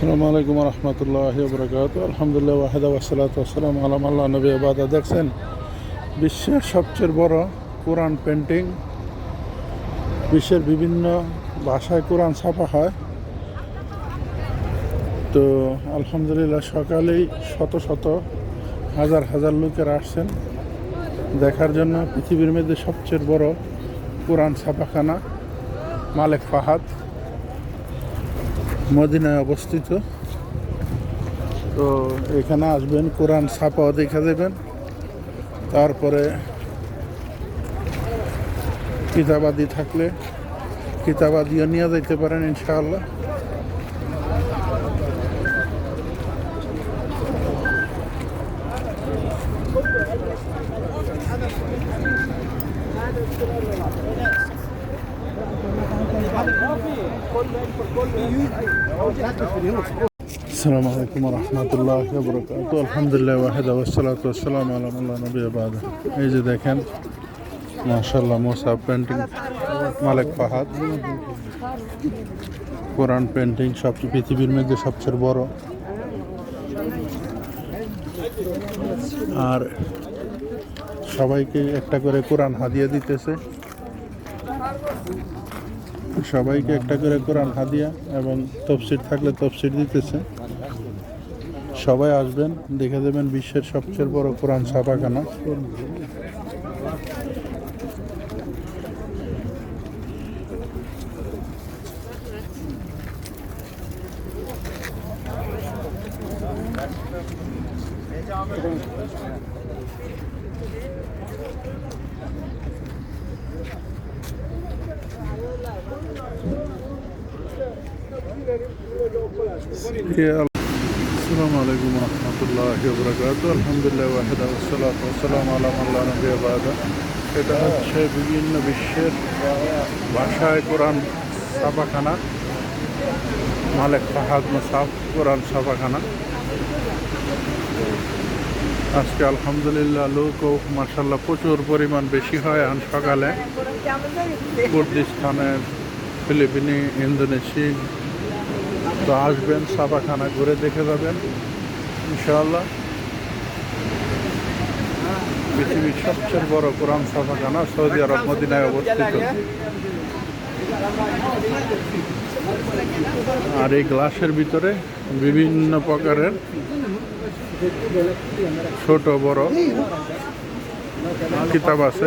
আসসালামু আলাইকুম রহমতুল্লাহ বরকাত আলহামদুলিল্লাহ ওয়াহেদা ওয়াসালাত ওয়াসালাম আলাম আল্লাহ নবী আবাদা দেখছেন, বিশ্বের সবচেয়ে বড় কোরআন পেন্টিং বিশ্বের বিভিন্ন ভাষায় কোরআন ছাপা হয়। তো, আলহামদুলিল্লাহ, সকালেই শত শত, হাজার হাজার লোকেরা আসছেন। দেখার জন্য পৃথিবীর মধ্যে সবচেয়ে বড় কোরআন ছাপাখানা, মালেক ফাহাদ। মদিনায় অবস্থিত। তো এখানে আসবেন, কোরআন ছাপাও দেখা দেবেন। তারপরে কিতাবাদি থাকলে কিতাবাদিও নিয়ে যেতে পারেন ইনশাআল্লাহ। السلام عليكم ورحمة الله وبركاته الحمد لله وحده والصلاة والسلام على الله نبي بعد এই যে দেখেন মাশাল্লাহ মোসা painting Malik Fahad Quran painting সব পৃথিবীর মধ্যে সবচেয়ে বড় আর সবাইকে একটা করে কোরআন হাদিয়া দিতেছে সবাইকে একটা করে কোরআন হাদিয়া এবং তফসির থাকলে তফসির দিতেছে। সবাই আসবেন, দেখে দেবেন বিশ্বের সবচেয়ে বড় কোরআন ছাপাখানা। আলাইকুম রহমতুল্লাহ বরকাত আলহামদুলিল্লাহ আলাম আল্লাহ নবী এটা হচ্ছে বিভিন্ন বিশ্বের ভাষায় কোরআন ছাপাখানা। মালেক ফাহাদ মাসাফ, কোরআন ছাপাখানা। আজকে আলহামদুলিল্লাহ লোক মার্শাল্লাহ প্রচুর পরিমাণ বেশি হয় এখন সকালে। কুর্দিস্তানের, ফিলিপিনি, ইন্দোনেশিয়া তো আসবেন ছাপাখানা ঘুরে দেখে যাবেন, ইনশাআল্লাহ। পৃথিবীর সবচেয়ে বড় কোরআন ছাপাখানা সৌদি আরব মদিনায় অবস্থিত। আর এই গ্লাসের ভিতরে বিভিন্ন প্রকারের ছোট, বড় কিতাব আছে।